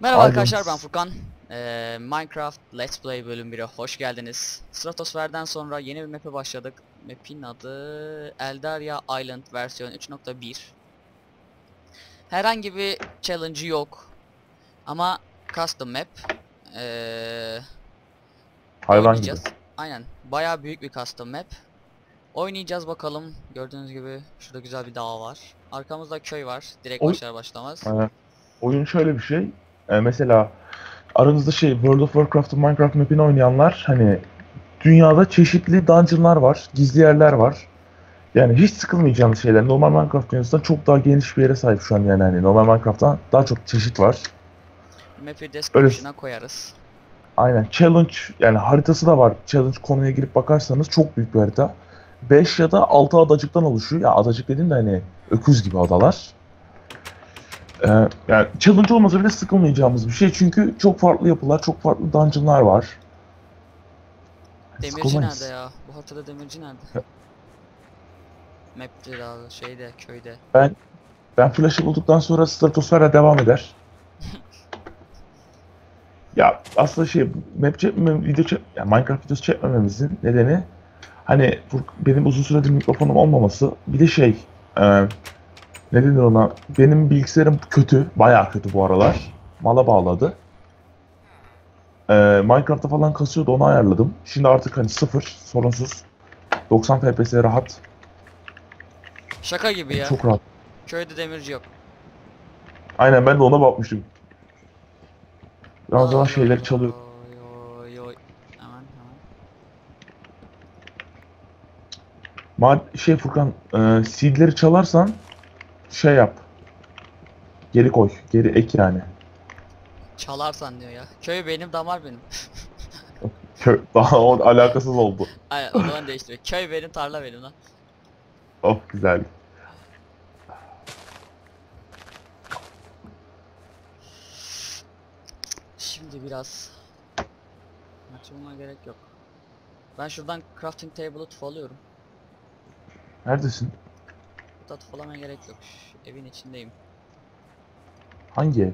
Merhaba Pardon. arkadaşlar ben Furkan. Ee, Minecraft Let's Play bölüm 1'e hoş geldiniz. Stratosfer'den sonra yeni bir map'e başladık. Map'in adı Eldaria Island versiyon 3.1. Herhangi bir challenge'ı yok. Ama custom map. Ee, Hayvan gibi. oynayacağız. Aynen. Bayağı büyük bir custom map. Oynayacağız bakalım. Gördüğünüz gibi şurada güzel bir dağ var. Arkamızda köy var. Direkt Oy. başlar başlamaz. Ee, oyun şöyle bir şey. Ee, mesela aranızda şey World of Warcraft'ın Minecraft map'ini oynayanlar hani dünyada çeşitli dungeon'lar var, gizli yerler var. Yani hiç sıkılmayacağınız şeyler. Normal Minecraft dünyasından çok daha geniş bir yere sahip şu an yani. Hani normal Minecraft'tan daha çok çeşit var. Map'i description'a koyarız. Aynen. Challenge yani haritası da var. Challenge konuya girip bakarsanız çok büyük bir harita. 5 ya da 6 adacıktan oluşuyor. Ya adacık dediğim de hani öküz gibi adalar. Ee, yani challenge olmasa bile sıkılmayacağımız bir şey. Çünkü çok farklı yapılar, çok farklı dungeonlar var. Demirci Sıkılmayız. nerede ya? Bu haritada demirci nerede? Map'te daha şeyde köyde. Ben Flash'ı bulduktan sonra Stratosfer'e devam eder. ya aslında şey map çekmem, video çek, yani Minecraft videosu çekmememizin nedeni hani benim uzun süredir mikrofonum olmaması bir de şey e, ne denir ona benim bilgisayarım kötü bayağı kötü bu aralar mala bağladı. E, Minecraft'ta falan kasıyordu onu ayarladım. Şimdi artık hani sıfır sorunsuz 90 FPS rahat Şaka gibi ya. çok rahat. Köyde demirci yok. Aynen ben de ona bakmıştım. O zaman şeyleri çalıyor. oy. Ma şey Furkan, e, seedleri çalarsan şey yap. Geri koy. Geri ek yani. Çalarsan diyor ya. Köy benim damar benim. Kö daha o alakasız oldu. Aynen o zaman değiştiriyor. Köy benim tarla benim lan. Oh güzel. Şimdi biraz Açılmama gerek yok. Ben şuradan crafting table'ı tufalıyorum. Neredesin? Burada tufalamaya gerek yok. Şş, evin içindeyim. Hangi ev?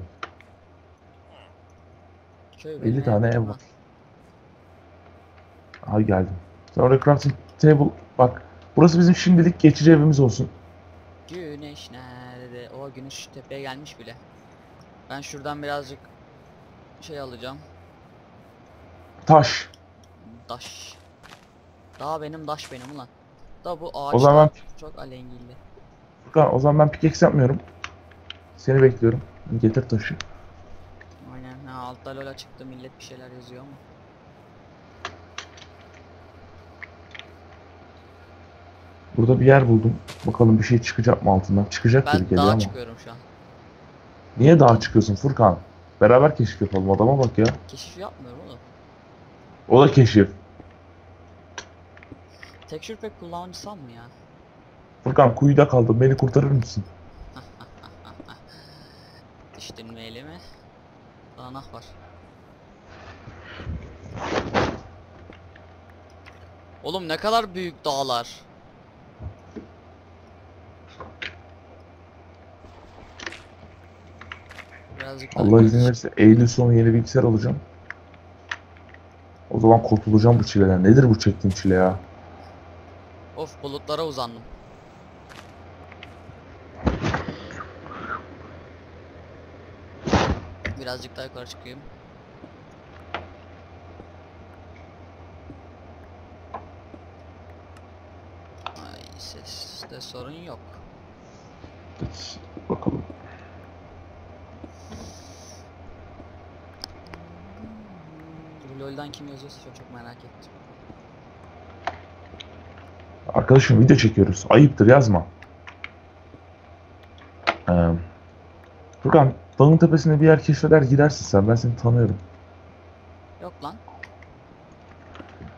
Köy 50 tane ev var. Aha geldim. Sen oraya crafting table bak. Burası bizim şimdilik geçici evimiz olsun. Güneş nerede? O güneş tepeye gelmiş bile. Ben şuradan birazcık şey alacağım. Taş. Daş. Daha benim daş benim ulan. Da bu ağaç O zaman çok alengilli. Furkan o zaman ben pickaxe yapmıyorum. Seni bekliyorum. Getir taşı. Aynen. Ha altta lola çıktı millet bir şeyler yazıyor ama. Burada bir yer buldum. Bakalım bir şey çıkacak mı altından? Çıkacak gibi Ben geliyor dağa ama. çıkıyorum şu an. Niye dağa çıkıyorsun Furkan? Beraber keşif yapalım adama bak ya. Keşif yapmıyorum oğlum. O da keşif. Texture pack kullanıcısam mı ya? Furkan kuyuda kaldım beni kurtarır mısın? Düştün mü elime? Danak var. Oğlum ne kadar büyük dağlar. Birazcık Allah izin verirse Eylül sonu yeni bilgisayar alacağım. O zaman kurtulacağım bu çileden. Nedir bu çektiğim çile ya? Of bulutlara uzandım. Birazcık daha yukarı çıkayım. Ay seste sorun yok. Bakalım. LoL'dan kim yazıyorsa çok, çok merak ettim. Arkadaşım video çekiyoruz. Ayıptır yazma. Ee, Furkan dağın tepesine bir yer keşfeder gidersin sen. Ben seni tanıyorum. Yok lan.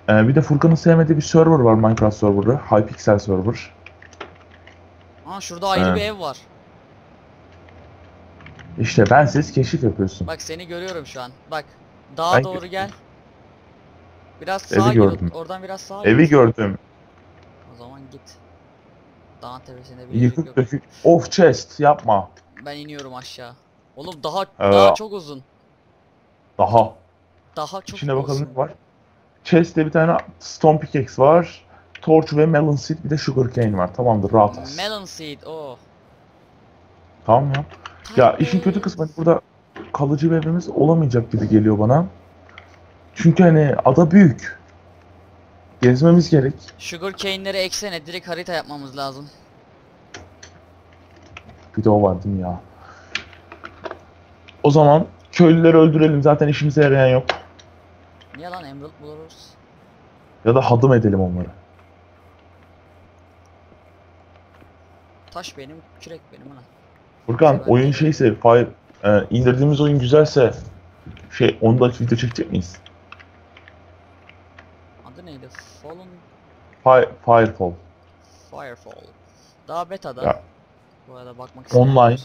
Ee, bir de Furkan'ın sevmediği bir server var Minecraft serverı. Hypixel server. Aa şurada ayrı He. bir ev var. İşte bensiz keşif yapıyorsun. Bak seni görüyorum şu an. Bak. Dağa Ben doğru gel. Biraz Evi sağa gir. gördüm. Oradan biraz sağa Evi gördüm. O zaman git. Dağın tepesinde bir yer Yıkık yok. dökük. Of chest yapma. Ben iniyorum aşağı. Oğlum daha Ee, daha çok uzun. Daha. Daha çok İçine bakalım ne var. Chest'te bir tane Stone Pickaxe var. Torch ve Melon Seed bir de Sugar Cane var. Tamamdır rahatız. Melon seed oh. Tamam ya. Ya işin kötü kısmı hani burada kalıcı bir evimiz olamayacak gibi geliyor bana. Çünkü hani ada büyük. Gezmemiz gerek. Sugar cane'leri eksene direkt harita yapmamız lazım. Bir de o var değil mi ya? O zaman köylüleri öldürelim. Zaten işimize yarayan yok. Niye lan emerald buluruz? Ya da hadım edelim onları. Taş benim, kürek benim ana. Furkan Ben- oyun şeyse, fire, e, indirdiğimiz oyun güzelse şey onda video çekecek miyiz? Adı neydi? Fallen Fire, Firefall. Firefall. Daha beta'da. Ya. Bu arada bakmak Online.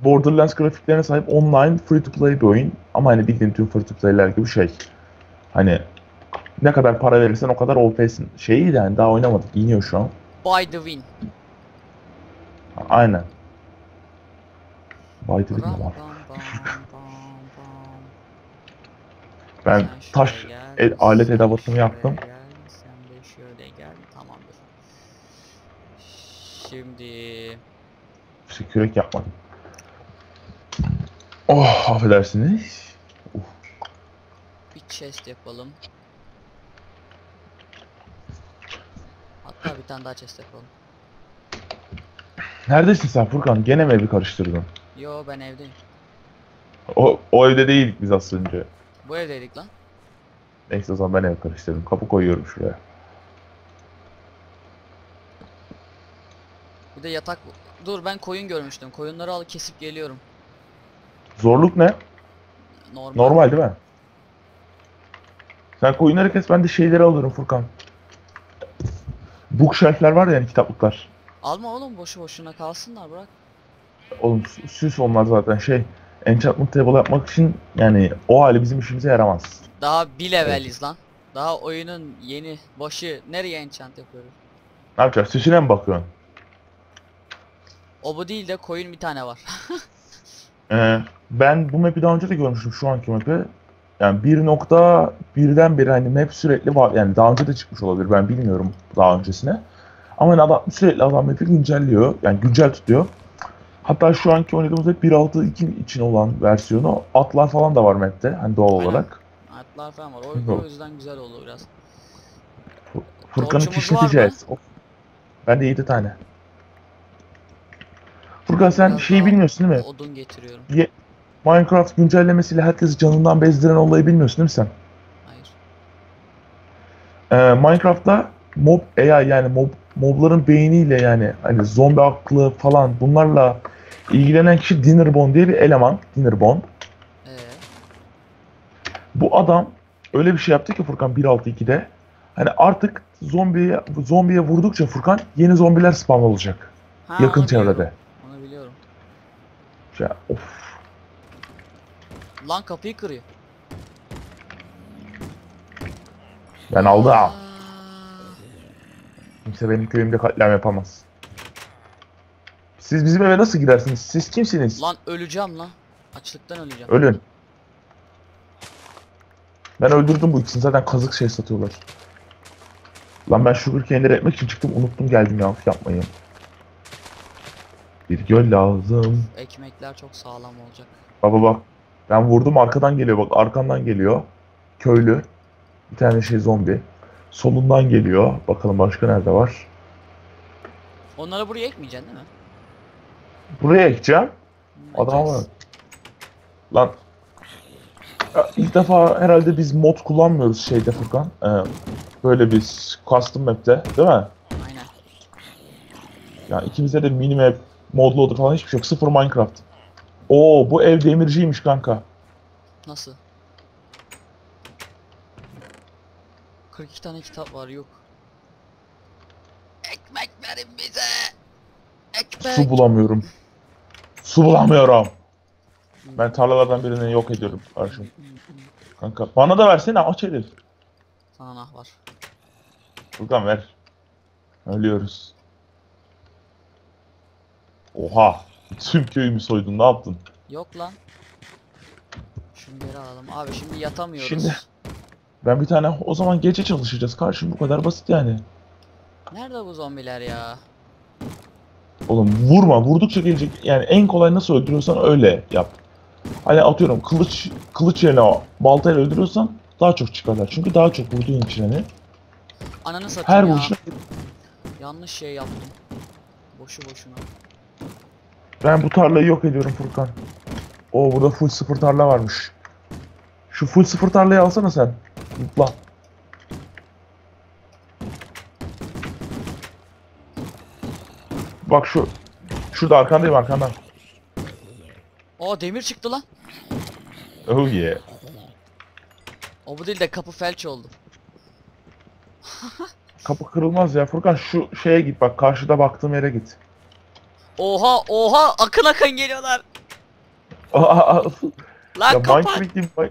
Borderlands grafiklerine sahip online free to play bir oyun. Ama hani bildiğin tüm free to play'ler gibi şey. Hani ne kadar para verirsen o kadar OP'sin. Şeyi de yani daha oynamadık. İniyor şu an. By the win. Aynen. Baydı bir Ram, var. Ben taş el, alet edevatımı yaptım. Gel, sen de şöyle gel. Tamamdır. Şimdi İşte kürek yapmadım. Oh affedersiniz. bir chest yapalım. Hatta bir tane daha chest yapalım. Neredesin sen Furkan? Gene mi evi karıştırdın? Yo ben evdeyim. O, o evde değildik biz az önce. Bu evdeydik lan. Neyse o zaman ben ev karıştırdım. Kapı koyuyorum şuraya. Bir de yatak... Dur ben koyun görmüştüm. Koyunları al kesip geliyorum. Zorluk ne? Normal. Normal değil mi? Sen koyunları kes ben de şeyleri alırım Furkan. Bookshelf'ler var ya yani kitaplıklar. Alma oğlum boşu boşuna kalsınlar bırak. Oğlum sü- süs onlar zaten şey. Enchantment table yapmak için yani o hali bizim işimize yaramaz. Daha bir leveliz lan. Daha oyunun yeni başı nereye enchant yapıyoruz? Ne yapacağız? Süsüne mi bakıyorsun? O bu değil de koyun bir tane var. Ee, ben bu map'i daha önce de görmüştüm şu anki map'i. Yani 1.1'den beri hani map sürekli var. Yani daha önce de çıkmış olabilir ben bilmiyorum daha öncesine. Ama hani adam sürekli adam map'i güncelliyor. Yani güncel tutuyor. Hatta şu anki oynadığımız map 1.6.2 için olan versiyonu atlar falan da var map'te hani doğal Aynen. olarak. Atlar falan var. O, o yüzden güzel oldu biraz. Furkan'ı. Of. Ben de 7 tane. Furkan sen şeyi bilmiyorsun değil mi? Odun getiriyorum. Minecraft güncellemesiyle herkesi canından bezdiren olayı bilmiyorsun değil mi sen? Hayır. Ee, Minecraft'ta mob AI yani mob, mobların beyniyle yani hani zombi aklı falan bunlarla ilgilenen kişi Dinnerbone diye bir eleman. Dinnerbone. Ee, Bu adam öyle bir şey yaptı ki Furkan 1.6.2'de hani artık zombiye zombiye vurdukça Furkan yeni zombiler spawn olacak ha, yakın çevrede. Ya, of. Lan kapıyı kırıyor. Ben aldım. Aa, Kimse benim köyümde katliam yapamaz. Siz bizim eve nasıl gidersiniz? Siz kimsiniz? Lan öleceğim lan. Açlıktan öleceğim. Ölün. Ben öldürdüm bu ikisini. Zaten kazık şey satıyorlar. Lan ben sugar cane'leri etmek için çıktım. Unuttum geldim ya. Yapmayın. Bir göl lazım. Ekmekler çok sağlam olacak. Baba bak. Ben vurdum arkadan geliyor. Bak arkandan geliyor. Köylü. Bir tane şey zombi. Solundan geliyor. Bakalım başka nerede var. Onları buraya ekmeyeceksin değil mi? Buraya ekeceğim. Adam var. Lan ya ilk defa herhalde biz mod kullanmıyoruz şeyde Furkan. Ee, böyle bir custom map'te değil mi? Aynen. Yani ikimizde de mini map, modloader falan hiçbir şey yok. Sıfır Minecraft. Oo bu ev demirciymiş kanka. Nasıl? 42 tane kitap var yok. Ekmek verin bize. Ekmek. Su bulamıyorum. Su bulamıyorum. Ben tarlalardan birini yok ediyorum karşım. Kanka bana da versene aç herif. Sana nah var. Furkan ver. Ölüyoruz. Oha. Tüm köyümü soydun ne yaptın? Yok lan. Şu Süngeri alalım. Abi şimdi yatamıyoruz. Şimdi- Ben bir tane o zaman gece çalışacağız. Karşım bu kadar basit yani. Nerede bu zombiler ya? Oğlum vurma. Vurdukça gelecek. Yani en kolay nasıl öldürüyorsan öyle yap. Hani atıyorum kılıç kılıç yerine o baltayla öldürüyorsan daha çok çıkarlar. Çünkü daha çok vurduğun için hani. Ananı satayım Her ya. vuruşuna Yanlış şey yaptım. Boşu boşuna. Ben bu tarlayı yok ediyorum Furkan. O burada full sıfır tarla varmış. Şu full sıfır tarlayı alsana sen. Mutla. Bak şu. Şurada arkandayım arkandan. Aa demir çıktı lan. Oh yeah. O bu değil de kapı felç oldu. Kapı kırılmaz ya. Furkan şu şeye git bak. Karşıda baktığım yere git. Oha oha akın akın geliyorlar. Aa, Lan ya kapat. Minecraft diye bir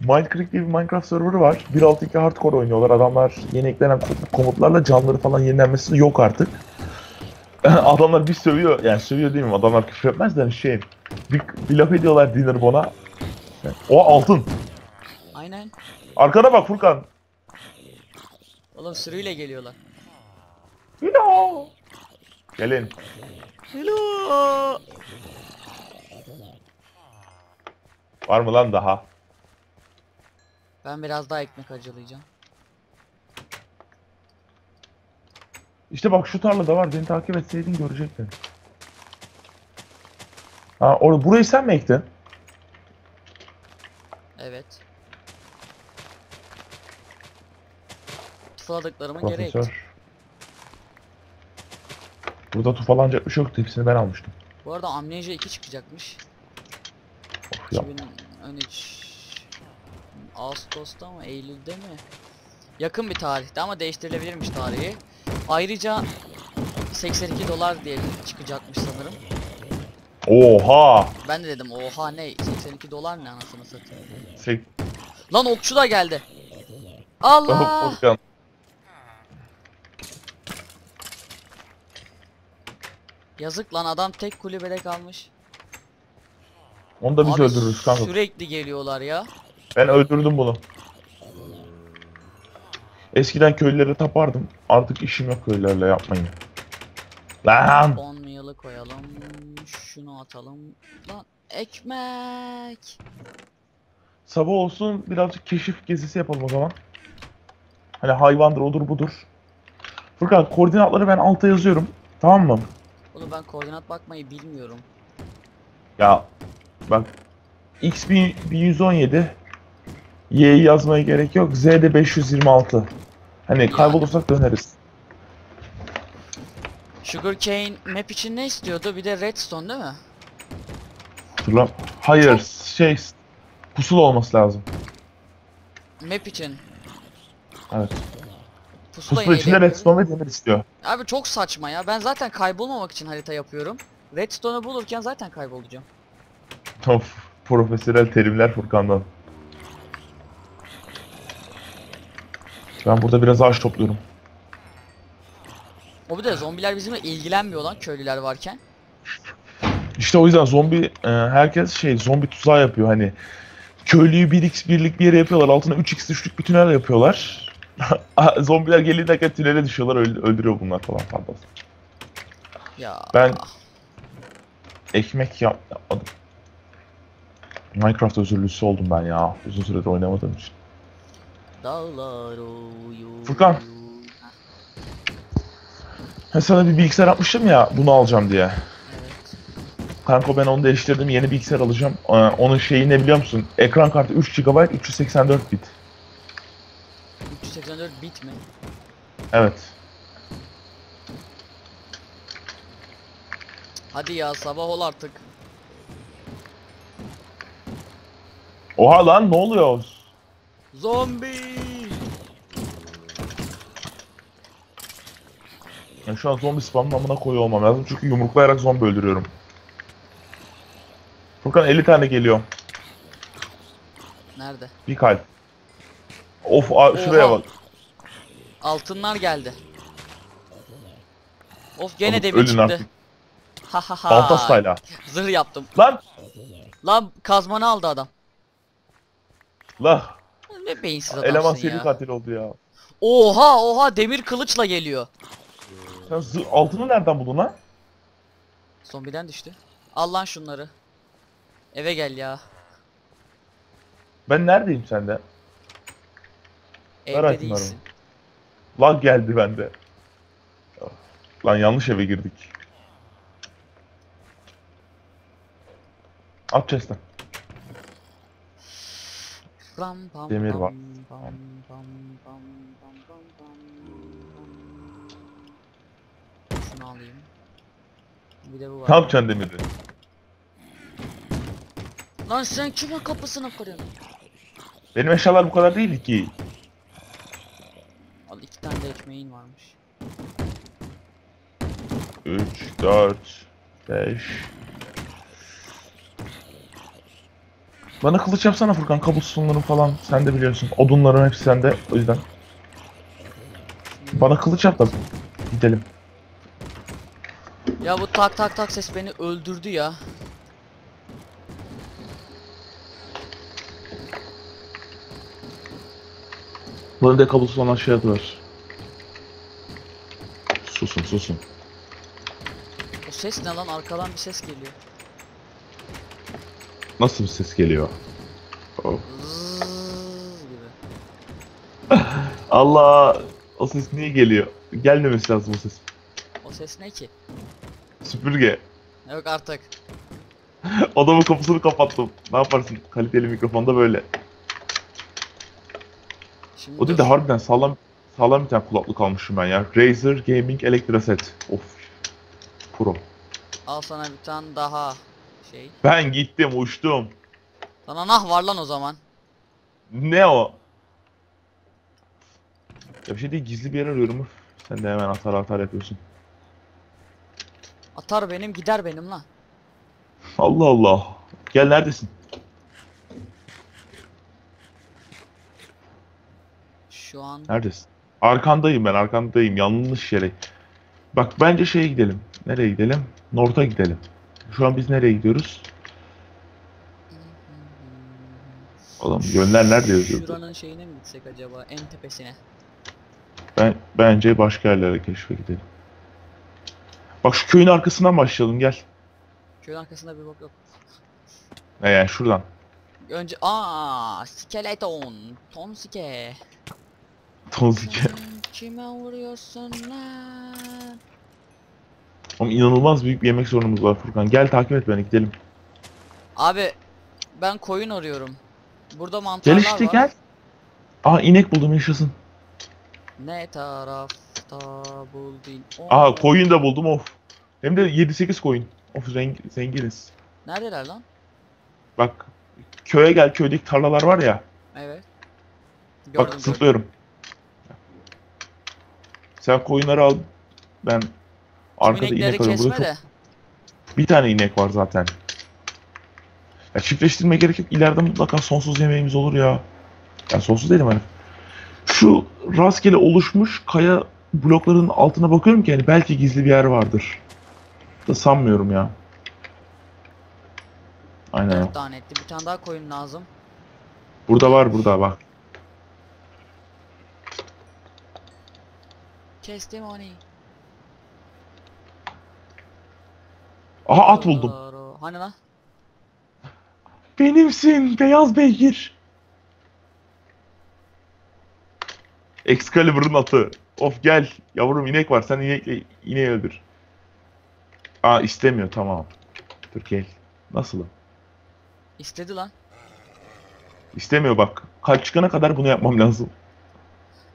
Minecraft diye bir Minecraft serverı var. 1.6.2 hardcore oynuyorlar. Adamlar yeni eklenen kom- komutlarla canları falan yenilenmesi yok artık. Adamlar bir sövüyor. Yani sövüyor değil mi? Adamlar küfür etmez de şey. Bir, bir laf ediyorlar Dinner Bon'a. O altın. Aynen. Arkana bak Furkan. Oğlum sürüyle geliyorlar. Hello. Gelin. Hello. Var mı lan daha? Ben biraz daha ekmek acılayacağım. İşte bak şu tarlada var. Beni takip etseydin görecektin. Ha orada burayı sen mi ektin? Evet. Ektim. Profesör. Burada tufalanacak bir şey yoktu. Hepsini ben almıştım. Bu arada Amnesia 2 çıkacakmış. Of ya. 2013 Ağustos'ta mı Eylül'de mi? Yakın bir tarihte ama değiştirilebilirmiş tarihi. Ayrıca 82 dolar diye çıkacakmış sanırım. Oha! Ben de dedim oha ne 82 dolar ne anasını satayım. Sek... Lan okçu da geldi. Allah! Yazık lan adam tek kulübede kalmış. Onu da biz Abi öldürürüz kanka. Sürekli geliyorlar ya. Ben öldürdüm bunu. Eskiden köylülere tapardım. Artık işim yok köylülerle yapmayın. Lan! 10 yılı koyalım. Şunu atalım. Lan ekmek. Sabah olsun birazcık keşif gezisi yapalım o zaman. Hani hayvandır odur budur. Furkan koordinatları ben alta yazıyorum. Tamam mı? Oğlum ben koordinat bakmayı bilmiyorum. Ya bak X 1117 Y'yi yazmaya gerek yok. Z de 526. Hani kaybolursak döneriz. Sugarcane map için ne istiyordu? Bir de redstone değil mi? Hatırlam. Hayır, şey pusul olması lazım. Map için. Evet. Pusula Pusula içinde redstone ve demir istiyor. Abi çok saçma ya. Ben zaten kaybolmamak için harita yapıyorum. Redstone'u bulurken zaten kaybolacağım. Of, profesyonel terimler Furkan'dan. Ben burada biraz ağaç topluyorum. O bir de zombiler bizimle ilgilenmiyor lan köylüler varken. İşte o yüzden zombi e, herkes şey zombi tuzağı yapıyor hani. Köylüyü 1x birlik bir yere yapıyorlar. Altına 3x üçlük bir tünel yapıyorlar. Zombiler gelirken tünele düşüyorlar öl- öldürüyor bunlar falan fazla. Ya. Ben- Ekmek yap yapmadım. Minecraft özürlüsü oldum ben ya. Uzun süredir oynamadığım için. Dağlar uyuyor. Furkan. Ha, sana bir bilgisayar atmıştım ya bunu alacağım diye. Kanka ben onu değiştirdim yeni bilgisayar alacağım. Ee, onun şeyi ne biliyor musun? Ekran kartı 3 GB 384 bit. 384 bit mi? Evet. Hadi ya sabah ol artık. Oha lan ne oluyor? Zombi. Yani şu an zombi spamın amına koyuyor olmam lazım çünkü yumruklayarak zombi öldürüyorum. Furkan 50 tane geliyor. Nerede? Bir kalp. Of a- şuraya Oha. bak. Altınlar geldi. Of gene Oğlum, demir ölün çıktı. artık. Ha ha ha. Baltastayla. Zırh yaptım. Lan! Lan kazmanı aldı adam. Lah! Ne beyinsiz adamsın Eleman ya. seri katil oldu ya. Oha oha demir kılıçla geliyor. Sen zı- altını nereden buldun lan? Zombiden düştü. Al lan şunları. Eve gel ya. Ben neredeyim sende? Evde itemlerimi. değilsin. Lag geldi bende. Lan yanlış eve girdik. At chest'ten. Demir var. Şunu alayım. Bir de bu var. Ne yapacaksın demiri? Lan sen kimin kapısını kırıyorsun? Benim eşyalar bu kadar değil ki. İki tane de ekmeğin varmış. 3, 4, 5. Bana kılıç yapsana Furkan. Kabustonların falan. Sen de biliyorsun. Odunların hepsi sende. O yüzden. Bana kılıç yap da gidelim. Ya bu tak tak tak ses beni öldürdü ya. Bana da kabuston aşağıya atıyorlar. Susun susun. O ses ne lan arkadan bir ses geliyor. Nasıl bir ses geliyor? Oh. Zzzz gibi. Allah! O ses niye geliyor? Gelmemesi lazım o ses. O ses ne ki? Süpürge. Yok artık. Adamın kapısını kapattım. Ne yaparsın? Kaliteli mikrofonda böyle. Şimdi O değil dur. de harbiden sağlam sağlam bir tane kulaklık almışım ben ya. Razer Gaming Electra Set. Of. Pro. Al sana bir tane daha şey. Ben gittim uçtum. Sana nah var lan o zaman. Ne o? Ya bir şey değil gizli bir yer arıyorum. Sen de hemen atar atar yapıyorsun. Atar benim gider benim lan. Allah Allah. Gel neredesin? Şu an Neredesin? Arkandayım ben arkandayım. Yanlış yere. Bak bence şeye gidelim. Nereye gidelim? North'a gidelim. Şu an biz nereye gidiyoruz? Oğlum yönler nerede yazıyordu? Şuranın şeyine mi gitsek acaba? En tepesine. Ben bence başka yerlere keşfe gidelim. Bak şu köyün arkasından başlayalım gel. Köyün arkasında bir bok yok. Ne yani şuradan. Önce aa skeleton. Tom sike. Tonzike. Sen kime vuruyorsun lan? Oğlum inanılmaz büyük bir yemek sorunumuz var Furkan. Gel takip et beni gidelim. Abi ben koyun arıyorum. Burada mantarlar Gel işte var. gel. Aa inek buldum yaşasın. Ne tarafta buldun? Aa Oo. koyun da buldum of. Hem de 7-8 koyun. Of zengin, zenginiz. Neredeler lan? Bak köye gel köydeki tarlalar var ya. Evet. bak Gördüm gördüm. zıplıyorum. Sen koyunları al. Ben arkada İnekleri inek alıyorum. Burada kesme çok de. Bir tane inek var zaten. Ya çiftleştirme gerek yok. İleride mutlaka sonsuz yemeğimiz olur ya. Ya sonsuz değilim hani. Şu rastgele oluşmuş kaya blokların altına bakıyorum ki hani belki gizli bir yer vardır. Da sanmıyorum ya. Aynen. Dört tane etti. Bir tane daha koyun lazım. Burada var burada bak. Kestim onu. Aha at buldum. Hani lan? Benimsin beyaz beygir. Excalibur'un atı. Of gel yavrum inek var sen inekle ineği öldür. Aa istemiyor tamam. Dur gel. Nasıl? İstedi lan. İstemiyor bak. Kalp çıkana kadar bunu yapmam lazım.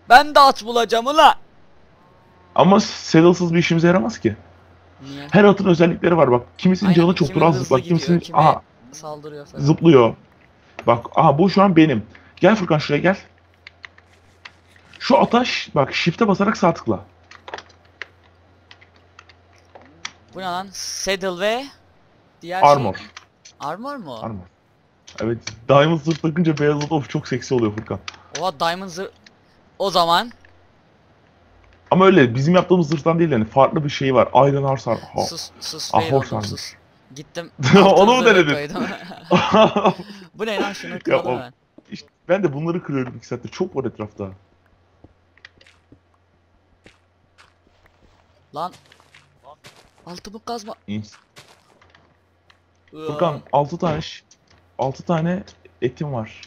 Ben de at bulacağım ula. Ama saddle'sız bir işimize yaramaz ki. Niye? Her atın özellikleri var bak. Kimisinin Aynen, canı çok kimi az hızlı bak gidiyor, kimisinin kimi aha Saldırıyor falan. zıplıyor. Bak aha bu şu an benim. Gel Furkan şuraya gel. Şu ataş bak shift'e basarak sağ tıkla. Bu ne lan? Saddle ve diğer Armor. şey. Armor mu? Armor. Evet. Diamond zırh takınca beyaz of çok seksi oluyor Furkan. Oha Diamond zırh- O zaman Ama öyle bizim yaptığımız zırhtan değil yani farklı bir şey var. Iron Horse har- ha- Sus sus Ah, varmış. sus. Gittim. Onu mu denedin? Bu ne lan şunu kıralım hemen. İşte ben de bunları kırıyorum iki saattir. Çok var etrafta. Lan. Altımı kazma. Furkan 6 tane 6 tane etim var.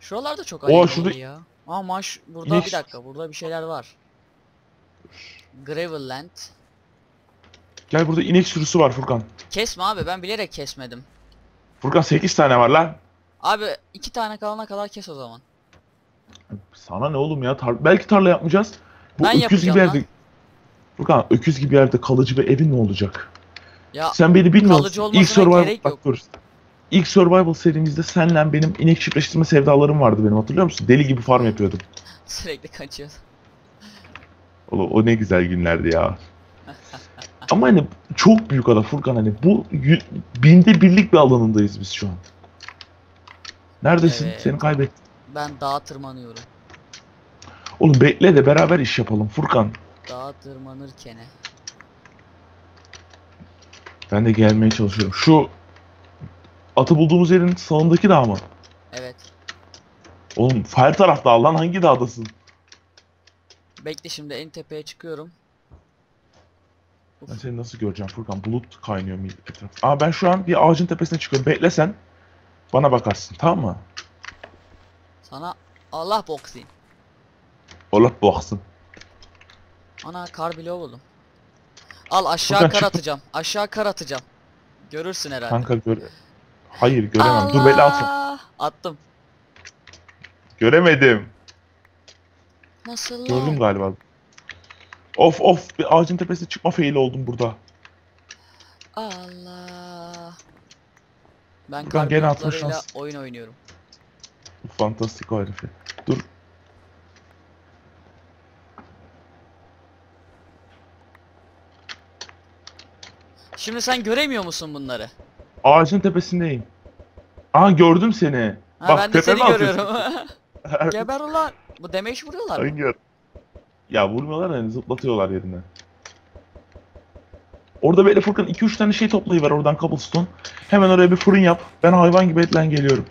Şuralarda çok ayıp şurada- ya. Ama şu burada bir dakika burada bir şeyler var. Gravelland. Gel burada inek sürüsü var Furkan. Kesme abi ben bilerek kesmedim. Furkan 8 tane var lan. Abi iki tane kalana kadar kes o zaman. Sana ne oğlum ya? Tar- Belki tarla yapmayacağız. Bu Ben öküz gibi yapacağım yerde... Furkan öküz gibi yerde kalıcı bir evin ne olacak? Ya Sen beni bilmiyor kalıcı İlk survival gerek bak dur. İlk survival serimizde senle benim inek çiftleştirme sevdalarım vardı benim hatırlıyor musun? Deli gibi farm yapıyordum. sürekli kaçıyor. O, o ne güzel günlerdi ya. Ama hani çok büyük ada Furkan hani bu binde birlik bir alanındayız biz şu an. Neredesin? Evet. Seni kaybettim. Ben dağa tırmanıyorum. Oğlum bekle de beraber iş yapalım Furkan. Dağa tırmanırken. Ben de gelmeye çalışıyorum. Şu atı bulduğumuz yerin sağındaki dağ mı? Evet. Oğlum her taraf dağ lan hangi dağdasın? Bekle şimdi en tepeye çıkıyorum. Ben seni nasıl göreceğim Furkan? Bulut kaynıyor mu etraf? Aa ben şu an bir ağacın tepesine çıkıyorum. Bekle sen. Bana bakarsın tamam mı? Sana Allah boksayım. Allah baksın. Ana kar bloğu buldum. Al aşağı Furkan kar çık- atacağım. Aşağı kar atacağım. Görürsün herhalde. Kanka gör... Hayır göremem. Dur bekle. Allah! Attım. Göremedim. Nasıl Gördüm lan? galiba. Of of bir ağacın tepesine çıkma faili oldum burada. Allah. Ben kar gene atma şans. oyun oynuyorum. Fantastik o herifi. Dur. Şimdi sen göremiyor musun bunları? Ağacın tepesindeyim. Aa gördüm seni. Ha Bak, ben de seni tepeme atıyorsun. görüyorum. Geber ulan. Bu demeç vuruyorlar mı? Yer? Ya vurmuyorlar hani zıplatıyorlar yerinden. Orada böyle Furkan 2-3 tane şey toplayıver oradan cobblestone. Hemen oraya bir fırın yap. Ben hayvan gibi etle geliyorum.